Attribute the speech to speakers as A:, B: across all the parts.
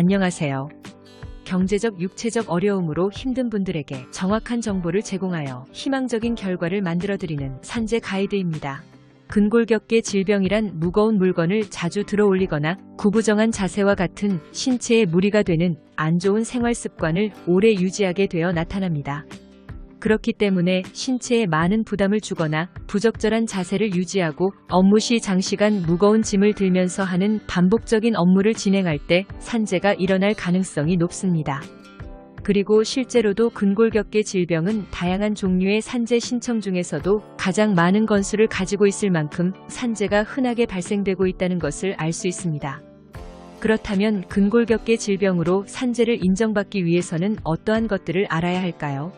A: 안녕하세요. 경제적, 육체적 어려움으로 힘든 분들에게 정확한 정보를 제공하여 희망적인 결과를 만들어드리는 산재 가이드입니다. 근골격계 질병이란 무거운 물건을 자주 들어 올리거나 구부정한 자세와 같은 신체에 무리가 되는 안 좋은 생활 습관을 오래 유지하게 되어 나타납니다. 그렇기 때문에 신체에 많은 부담을 주거나 부적절한 자세를 유지하고 업무 시 장시간 무거운 짐을 들면서 하는 반복적인 업무를 진행할 때 산재가 일어날 가능성이 높습니다. 그리고 실제로도 근골격계 질병은 다양한 종류의 산재 신청 중에서도 가장 많은 건수를 가지고 있을 만큼 산재가 흔하게 발생되고 있다는 것을 알 수 있습니다. 그렇다면 근골격계 질병으로 산재를 인정받기 위해서는 어떠한 것들을 알아야 할까요?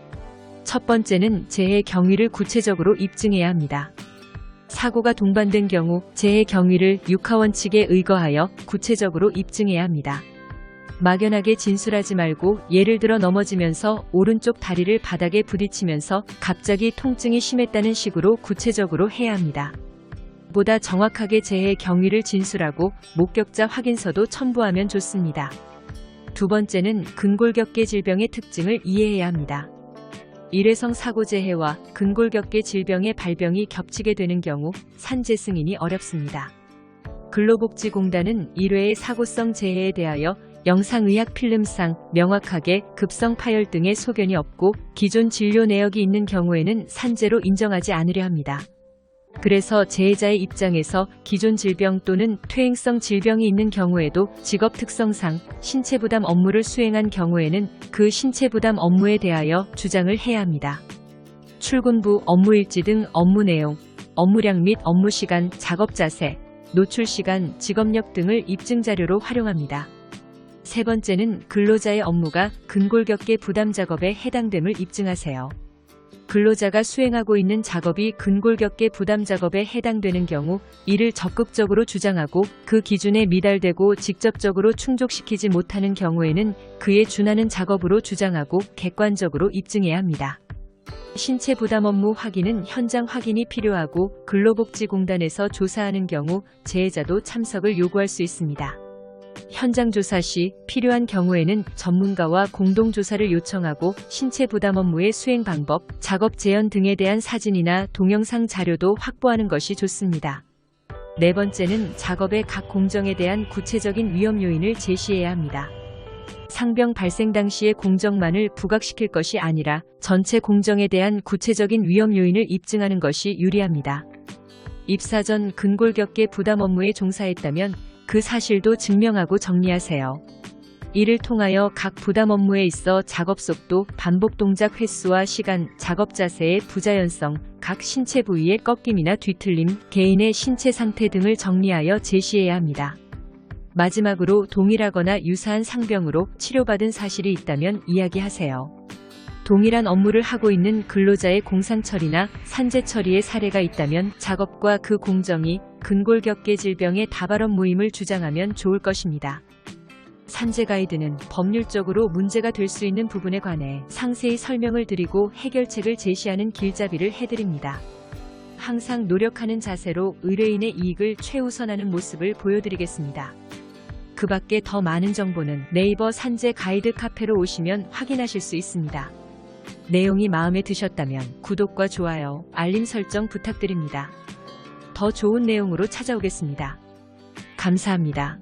A: 첫 번째는 재해 경위를 구체적으로 입증해야 합니다. 사고가 동반된 경우 재해 경위를 육하원칙에 의거하여 구체적으로 입증해야 합니다. 막연하게 진술하지 말고 예를 들어 넘어지면서 오른쪽 다리를 바닥에 부딪히면서 갑자기 통증이 심했다는 식으로 구체적으로 해야 합니다. 보다 정확하게 재해 경위를 진술하고 목격자 확인서도 첨부하면 좋습니다. 두 번째는 근골격계 질병의 특징을 이해해야 합니다. 일회성 사고 재해와 근골격계 질병의 발병이 겹치게 되는 경우 산재 승인이 어렵습니다. 근로복지공단은 1회의 사고성 재해에 대하여 영상의학 필름상 명확하게 급성 파열 등의 소견이 없고 기존 진료 내역이 있는 경우에는 산재로 인정하지 않으려 합니다. 그래서 재해자의 입장에서 기존 질병 또는 퇴행성 질병이 있는 경우에도 직업 특성상 신체 부담 업무를 수행한 경우에는 그 신체 부담 업무에 대하여 주장을 해야 합니다. 출근부, 업무일지 등 업무 내용, 업무량 및 업무 시간, 작업 자세, 노출 시간, 직업력 등을 입증 자료로 활용합니다. 세 번째는 근로자의 업무가 근골격계 부담 작업에 해당됨을 입증하세요. 근로자가 수행하고 있는 작업이 근골격계 부담 작업에 해당되는 경우 이를 적극적으로 주장하고 그 기준에 미달되고 직접적으로 충족시키지 못하는 경우에는 그에 준하는 작업으로 주장하고 객관적으로 입증해야 합니다. 신체 부담 업무 확인은 현장 확인이 필요하고 근로복지공단에서 조사하는 경우 재해자도 참석을 요구할 수 있습니다. 현장 조사 시 필요한 경우에는 전문가와 공동조사를 요청하고 신체 부담 업무의 수행 방법, 작업 재현 등에 대한 사진이나 동영상 자료도 확보하는 것이 좋습니다. 네 번째는 작업의 각 공정에 대한 구체적인 위험 요인을 제시해야 합니다. 상병 발생 당시의 공정만을 부각시킬 것이 아니라 전체 공정에 대한 구체적인 위험 요인을 입증하는 것이 유리합니다. 입사 전 근골격계 부담 업무에 종사했다면 그 사실도 증명하고 정리하세요. 이를 통하여 각 부담 업무에 있어 작업 속도, 반복 동작 횟수와 시간, 작업 자세의 부자연성, 각 신체 부위의 꺾임이나 뒤틀림, 개인의 신체 상태 등을 정리하여 제시해야 합니다. 마지막으로 동일하거나 유사한 상병으로 치료받은 사실이 있다면 이야기하세요. 동일한 업무를 하고 있는 근로자의 공상 처리나 산재 처리의 사례가 있다면 작업과 그 공정이 근골격계 질병의 다발원 모임을 주장하면 좋을 것입니다. 산재 가이드는 법률적으로 문제가 될 수 있는 부분에 관해 상세히 설명을 드리고 해결책을 제시하는 길잡이를 해드립니다. 항상 노력하는 자세로 의뢰인의 이익을 최우선하는 모습을 보여드리겠습니다. 그 밖에 더 많은 정보는 네이버 산재 가이드 카페로 오시면 확인하실 수 있습니다. 내용이 마음에 드셨다면 구독과 좋아요, 알림 설정 부탁드립니다. 더 좋은 내용으로 찾아오겠습니다. 감사합니다.